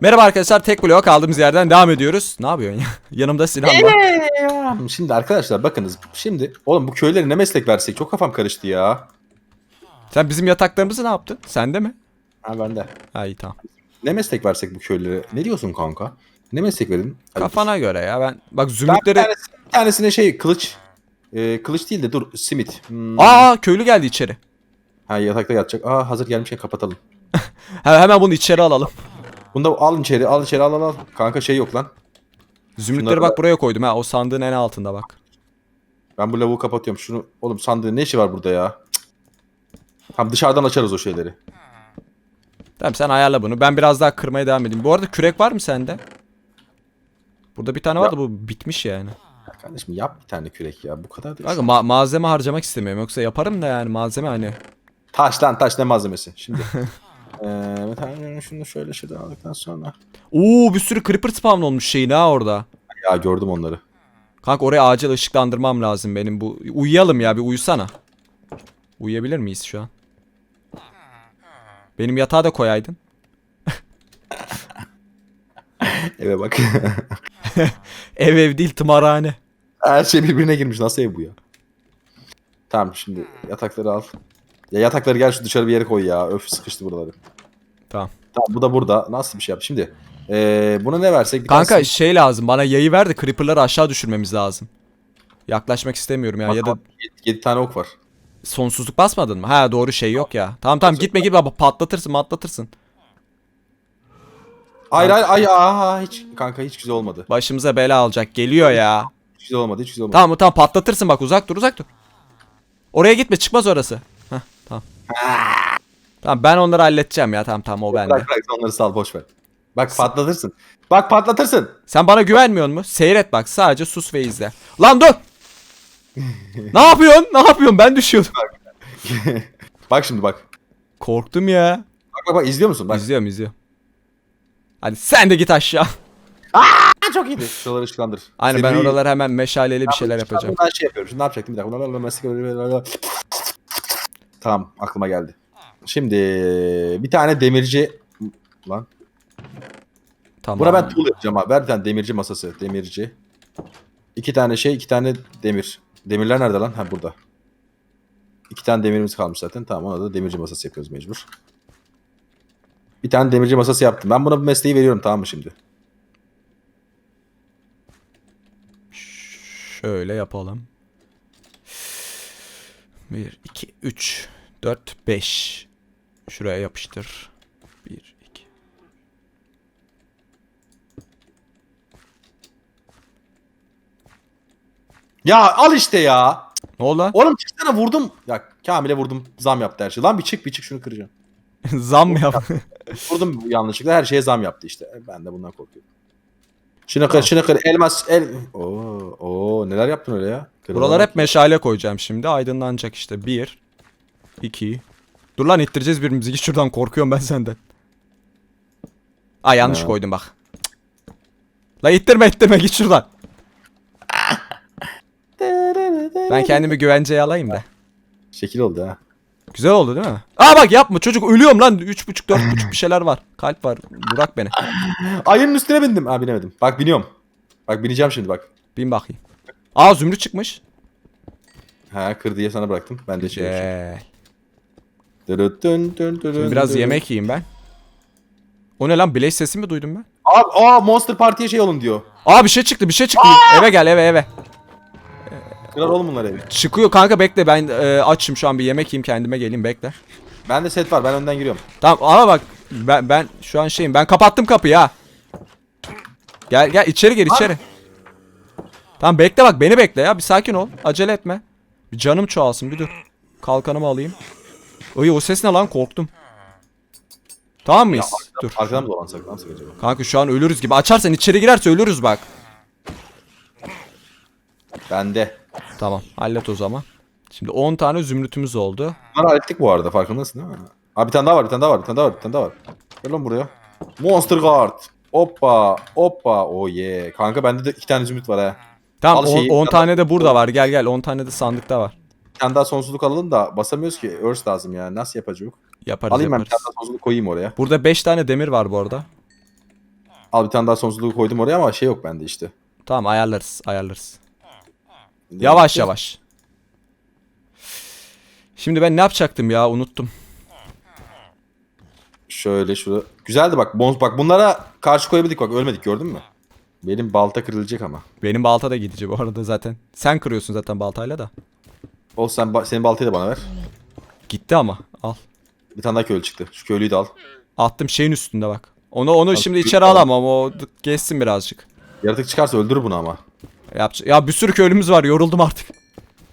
Merhaba arkadaşlar tek blok kaldığımız yerden devam ediyoruz. Ne yapıyorsun ya? Yanımda Sinan var. Şimdi arkadaşlar bakınız. Şimdi oğlum bu köylere ne meslek versek çok kafam karıştı ya. Sen bizim yataklarımızı ne yaptın? Sende mi? Ha bende. Ha iyi tamam. Ne meslek versek bu köylere? Ne diyorsun kanka? Ne meslek verin? Hadi. Kafana göre ya ben bak Ben bir, zümrütleri... tanesi- bir tanesine şey kılıç. Ee, kılıç değil de dur simit. Hmm. Aa köylü geldi içeri. Ha yatakta yatacak. Aa hazır gelmişken kapatalım. He, hemen bunu içeri alalım. Bunu da al içeri al içeri al al al. Kanka şey yok lan. Zümrütleri Şunları bak buraya koydum ha o sandığın en altında bak. Ben bu lavuğu kapatıyorum. Şunu oğlum sandığın ne işi var burada ya? Cık. Tamam dışarıdan açarız o şeyleri. Tamam sen ayarla bunu. Ben biraz daha kırmaya devam edeyim. Bu arada kürek var mı sende? Burada bir tane vardı bu bitmiş yani. Ya kardeşim yap bir tane kürek ya. Bu kadar da. Kanka ma- malzeme harcamak istemiyorum yoksa yaparım da yani malzeme hani. Taş lan taş ne malzemesi. Şimdi. Eee mesela şunu şöyle şuradan aldıktan sonra. Oo bir sürü creeper spawn olmuş şeyin ha orada. Ya gördüm onları. Kanka oraya acil ışıklandırmam lazım benim bu. Uyuyalım ya bir uyusana. Uyuyabilir miyiz şu an? Benim yatağı da koyaydın. Eve bak. Ev ev değil tımarhane. Her şey birbirine girmiş. Nasıl ev bu ya? Tamam şimdi yatakları al. Ya yatakları gel şu dışarı bir yere koy ya. Öf sıkıştı buraları. Tamam. Tamam bu da burada. Nasıl bir şey yap? Şimdi eee buna ne versek? Bir Kanka tane şey lazım bana yayı ver de creeper'ları aşağı düşürmemiz lazım. Yaklaşmak istemiyorum ya Bak, ya da 7 tane ok var. sonsuzluk basmadın mı? Ha doğru şey yok ya. Tamam tamam gitme gitme patlatırsın patlatırsın. Hayır hayır ay aha hiç kanka hiç güzel olmadı. Başımıza bela alacak geliyor ya. Hiç güzel olmadı. Hiç güzel olmadı. Tamam tamam patlatırsın bak uzak dur uzak dur. Oraya gitme çıkmaz orası. Tamam. Ben onları halledeceğim ya tamam tamam o bende. Bırak bırak sen onları sal boş ver. Bak patlatırsın. Bak patlatırsın. Sen bana güvenmiyor mu? Seyret bak sadece sus ve izle. Lan dur! ne yapıyorsun? Ne yapıyorsun? Ben düşüyordum. bak şimdi bak. Korktum ya. Bak bak bak izliyor musun? Bak. İzliyorum izliyorum. Hadi sen de git aşağı. Ha, çok iyiydi. Şuraları ışıklandır. Aynen ben Seri- oraları hemen meşaleli bir şeyler Ben yapacağım. bundan şey yapıyorum. Şimdi ne yapacaktım? Bir dakika. Tamam aklıma geldi. Şimdi bir tane demirci lan. Tamam. Buna ben tool yapacağım abi. Ver bir tane demirci masası. Demirci. İki tane şey, iki tane demir. Demirler nerede lan? Ha burada. İki tane demirimiz kalmış zaten. Tamam ona da demirci masası yapıyoruz mecbur. Bir tane demirci masası yaptım. Ben buna bu mesleği veriyorum tamam mı şimdi? Şöyle yapalım. 1, 2, 3, 4, 5. Şuraya yapıştır. 1, 2. Ya al işte ya. Ne oldu lan? Oğlum çıksana vurdum. Ya Kamil'e vurdum. Zam yaptı her şey. Lan bir çık bir çık şunu kıracağım. Zam mı yap? Vurdum yanlışlıkla her şeye zam yaptı işte. Ben de bundan korkuyorum. Şunu kır, şunu kır. Elmas, el... Oo, oo, neler yaptın öyle ya? Kırılan Buralar hep meşale koyacağım şimdi. Aydınlanacak işte. 1, 2. Dur lan ittireceğiz birbirimizi. Git şuradan korkuyorum ben senden. Aa yanlış Ha. koydum bak. La ittirme ittirme git şuradan. Ben kendimi güvenceye alayım da. Şekil oldu ha. Güzel oldu değil mi? Aa bak yapma çocuk ölüyorum lan. 3.5 4.5 bir şeyler var. Kalp var. Bırak beni. Ayının üstüne bindim. Ha binemedim. Bak biniyorum. Bak bineceğim şimdi bak. Bin bakayım. Aa zümrüt çıkmış. Ha kır diye sana bıraktım. Ben de şey. Dırıt Şimdi biraz yemek yiyeyim ben. O ne lan? Blaze sesi mi duydum ben? Abi aa Monster Party'ye şey olun diyor. Aa bir şey çıktı bir şey çıktı. Eve gel eve eve. Kırar oğlum bunları evi. Çıkıyor kanka bekle ben e, açım şu an bir yemek yiyeyim kendime geleyim bekle. Bende set var. Ben önden giriyorum. Tamam ama bak ben, ben şu an şeyim ben kapattım kapıyı ha. Gel gel içeri gir içeri. Tamam bekle bak beni bekle ya bir sakin ol acele etme. Bir canım çoğalsın bir dur. Kalkanımı alayım. Oy o ses ne lan korktum. Tamam mıyız? Dur. Arkadan dolansak? Nasıl acaba? Kanka şu an ölürüz gibi. Açarsan içeri girerse ölürüz bak. Bende. Tamam hallet o zaman. Şimdi 10 tane zümrütümüz oldu. Bunları hallettik bu arada farkındasın değil mi? Abi bir tane daha var, bir tane daha var, bir tane daha var, bir tane daha var. Gel lan buraya. Monster Guard. Hoppa, hoppa. Oh yeah. Kanka bende de iki tane zümrüt var ha. Tamam Al 10 şeyi- tane de burada var. Gel gel 10 tane de sandıkta var. Bir tane daha sonsuzluk alalım da basamıyoruz ki. Earth lazım ya. Nasıl yapacağız? Yaparız Alayım ben bir yaparız. tane daha sonsuzluk koyayım oraya. Burada 5 tane demir var bu arada. Al bir tane daha sonsuzluğu koydum oraya ama şey yok bende işte. Tamam ayarlarız ayarlarız. Yavaş yavaş. Şimdi ben ne yapacaktım ya unuttum. Şöyle şurada. Güzeldi bak. Bonus bak bunlara karşı koyabildik bak ölmedik gördün mü? Benim balta kırılacak ama. Benim balta da gidici bu arada zaten. Sen kırıyorsun zaten baltayla da. Ol sen ba- senin baltayı da bana ver. Gitti ama al. Bir tane daha köylü çıktı. Şu köylüyü de al. Attım şeyin üstünde bak. Onu onu şimdi büyük içeri olan. alamam o geçsin birazcık. Yaratık çıkarsa öldürür bunu ama. Yapacak. Ya bir sürü köylümüz var yoruldum artık.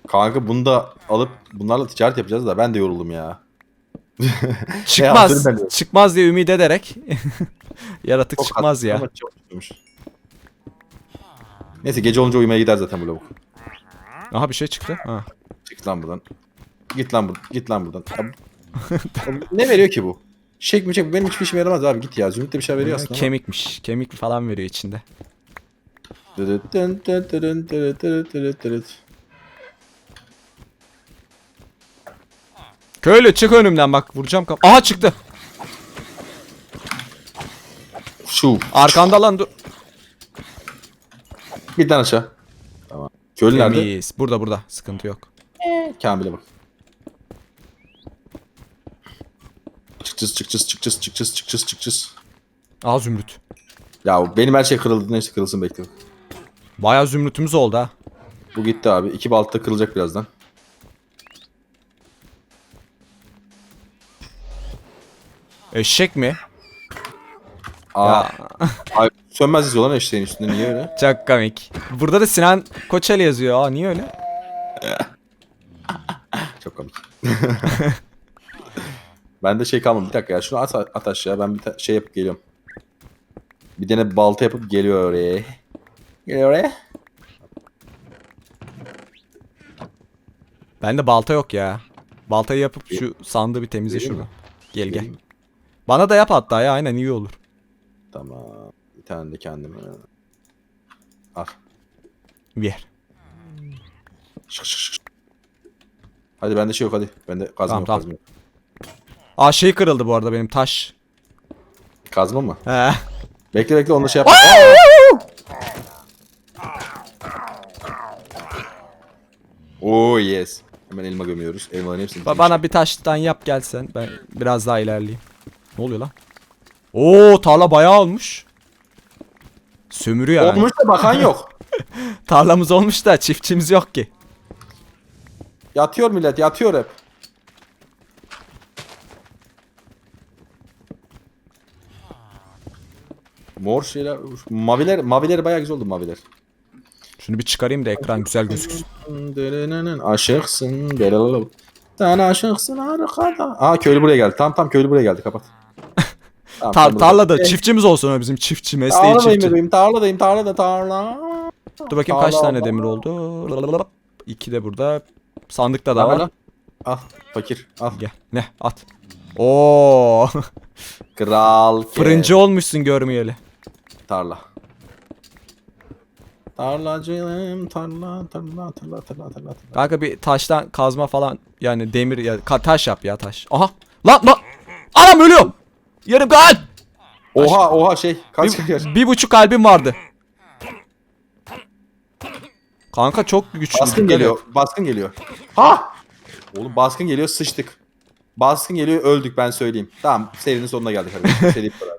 Kanka bunu da alıp bunlarla ticaret yapacağız da ben de yoruldum ya. Çıkmaz. çıkmaz diye ümit ederek. Yaratık Çok çıkmaz ya. ama çok. Neyse gece olunca uyumaya gider zaten bu lavuk. Aha bir şey çıktı. Ha. Çık lan buradan. Git lan buradan. Git lan buradan. Abi, abi ne veriyor ki bu? Çek mi çek? Benim hiçbir işime yaramaz abi. Git ya. Zümrüt de bir şey veriyor aslında. ama. Kemikmiş. Kemik falan veriyor içinde. Dırıt dın dın dırın dırıt dırıt dırıt dırıt. Köylü çık önümden bak vuracağım kap. Aha çıktı. Şu. Arkanda lan dur. Bir tane aşağı. Tamam. Köylü nerede? Temiz. Burada burada. Sıkıntı yok. Kamil'e bak. Çıkacağız çıkacağız çıkacağız çıkacağız çıkacağız çıkacağız. Aa zümrüt. Ya benim her şey kırıldı neyse kırılsın bekle. Bayağı zümrütümüz oldu ha. Bu gitti abi. İki balta kırılacak birazdan. Eşek mi? Aa, Ya ay, sönmez olan eşeğin üstünde niye öyle? çok komik. Burada da Sinan Koçeli yazıyor. Aa niye öyle? Çok komik. Bende şey kalmadı. Bir dakika ya. Şunu at, at aşağı. Ben bir şey yapıp geliyorum. Bir tane balta yapıp geliyor oraya. Geliyor oraya. Bende balta yok ya. Baltayı yapıp şu sandığı bir temizle Vereyim şunu. mi? Gel gel. Mi? Bana da yap hatta ya aynen iyi olur. Tamam. Tane de kendime. Al. Ver. Şık şık şık. Hadi bende şey yok hadi. Bende kazma Tamam, yok tamam. kazma yok. Aa şey kırıldı bu arada benim taş. Kazma mı? He. Bekle bekle onu da şey yap. Oo yes. Hemen elma gömüyoruz. Elmaların hepsini. Ba- bana bir taştan yap gelsen. Ben biraz daha ilerleyeyim. Ne oluyor lan? Oo tarla bayağı olmuş. Sömürüyor yani. Olmuş da bakan yok. Tarlamız olmuş da çiftçimiz yok ki. Yatıyor millet yatıyor hep. Mor şeyler, maviler, maviler bayağı güzel oldu maviler. Şunu bir çıkarayım da ekran güzel gözüksün. Aşıksın, belalalala. Sen aşıksın arkada. Aa köylü buraya geldi. Tamam tamam köylü buraya geldi kapat. Tamam, Tar tarlada çiftçimiz olsun o bizim çiftçi mesleği Tarladayım çiftçi. bebeğim tarladayım tarlada tarla. Dur bakayım kaç Tarla, tane Allah. demir oldu. İki de burada. Sandıkta da var. Al fakir al. Gel. Ne at. Oo. Kral. ke- Fırıncı olmuşsun görmeyeli. Tarla. Tarlacıyım tarla tarla tarla tarla tarla. tarla. Kanka bir taştan kazma falan yani demir ya ka- taş yap ya taş. Aha. Lan lan. Anam ölüyorum. Yarım kalp. Oha oha şey kaç kaç. Bir, bir buçuk kalbim vardı. Kanka çok güçlü Baskın geliyor. Baskın geliyor. Ha! Oğlum baskın geliyor sıçtık. Baskın geliyor öldük ben söyleyeyim. Tamam serinin sonuna geldik. Bir deyip beraber.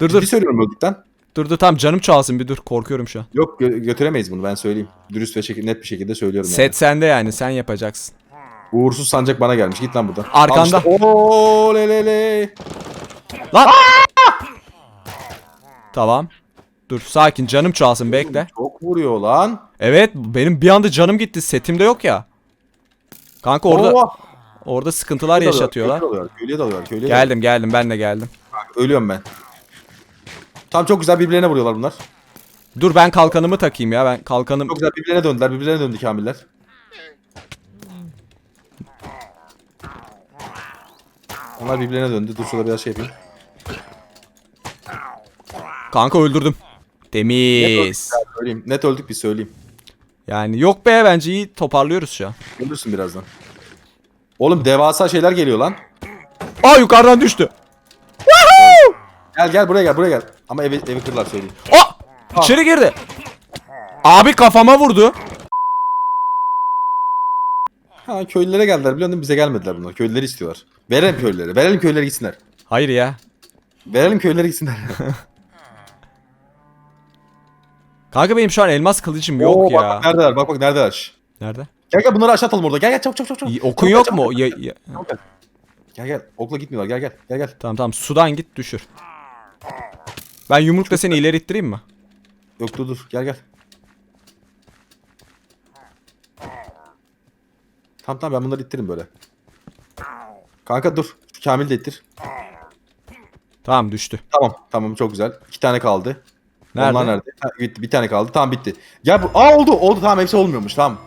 Dur Dur. dur. söylüyorum öldükten. Dur dur tamam canım çoğalsın bir dur korkuyorum şu an. Yok gö- götüremeyiz bunu ben söyleyeyim. Dürüst ve şekil, net bir şekilde söylüyorum Set sende yani sen yapacaksın. yani. Uğursuz sancak bana gelmiş. Git lan buradan. Arkanda. Al işte. Oo le le le. Lan. Tamam. Dur sakin canım çoğalsın bekle. Çok vuruyor lan. Evet benim bir anda canım gitti setimde yok ya. Kanka orada Oo. orada sıkıntılar yaşatıyorlar. Köylüye dalıyorlar. Köylüye dalıyorlar. Köylüye Geldim geldim ben de geldim. dalıyorlar. Ölüyorum ben. Tam çok güzel birbirlerine vuruyorlar bunlar. Dur ben kalkanımı takayım ya ben kalkanım. Çok güzel birbirlerine döndüler. Birbirlerine döndü kamiller. Onlar birbirlerine döndü. Dur şurada biraz şey yapayım. Kanka öldürdüm. Net Temiz. öldük, ya, söyleyeyim. Net öldük bir söyleyeyim. Yani yok be bence iyi toparlıyoruz şu an. Ölürsün birazdan. Oğlum devasa şeyler geliyor lan. Aa yukarıdan düştü. Gel gel buraya gel buraya gel. Ama evi, evi kırlar söyleyeyim. Oh! İçeri girdi. Abi kafama vurdu. Ha köylülere geldiler biliyor musun? Bize gelmediler bunlar. Köylüleri istiyorlar. Verelim köylülere. Verelim köylülere gitsinler. Hayır ya. Verelim köylülere gitsinler. Kanka benim şu an elmas kılıcım yok Oo, ya. Bak, bak neredeler bak bak neredeler. Nerede? Gel gel bunları aşağı atalım orada. Gel gel çabuk çabuk çabuk. İyi, çabuk. Okun Çabuk, yok çabuk, mu? Ya- ya- çabuk gel. Gel gel. Okla gitmiyorlar. Gel gel. Gel gel. Tamam tamam sudan git düşür. Ben yumrukla seni ileri ittireyim mi? Yok dur dur. Gel gel. Tamam tamam ben bunları ittiririm böyle. Kanka dur. Şu Kamil de ittir. Tamam düştü. Tamam tamam çok güzel. İki tane kaldı. Nerede? Onlar nerede? Ha, bitti. Bir tane kaldı. Tamam bitti. Gel bu. Aa oldu. Oldu tamam hepsi olmuyormuş. Tamam.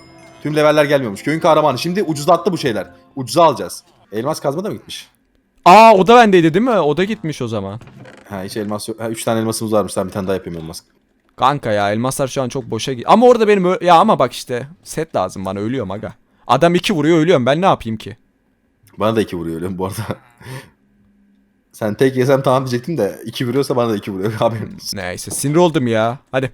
Tüm leveller gelmiyormuş. Köyün kahramanı. Şimdi ucuzlattı bu şeyler. Ucuza alacağız. Elmas kazma da mı gitmiş? Aa o da bendeydi değil mi? O da gitmiş o zaman. Ha hiç elmas yok. Ha, üç tane elmasımız varmış. Tamam bir tane daha yapayım elmas. Kanka ya elmaslar şu an çok boşa gidiyor. Ama orada benim ö- ya ama bak işte set lazım bana ölüyorum aga. Adam iki vuruyor ölüyorum ben ne yapayım ki? Bana da iki vuruyor öyle bu arada. Sen tek yesem tamam diyecektim de iki vuruyorsa bana da iki vuruyor. Haberin olsun. Neyse sinir oldum ya. Hadi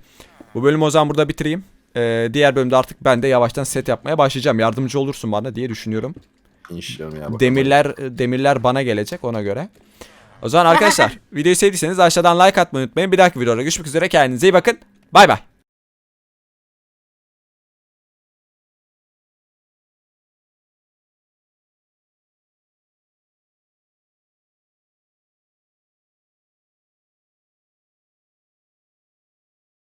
bu bölümü o zaman burada bitireyim. Ee, diğer bölümde artık ben de yavaştan set yapmaya başlayacağım. Yardımcı olursun bana diye düşünüyorum. İnşallah ya. bakalım. Demirler demirler bana gelecek ona göre. O zaman arkadaşlar videoyu sevdiyseniz aşağıdan like atmayı unutmayın. Bir dahaki videoda görüşmek üzere kendinize iyi bakın. Bay bay.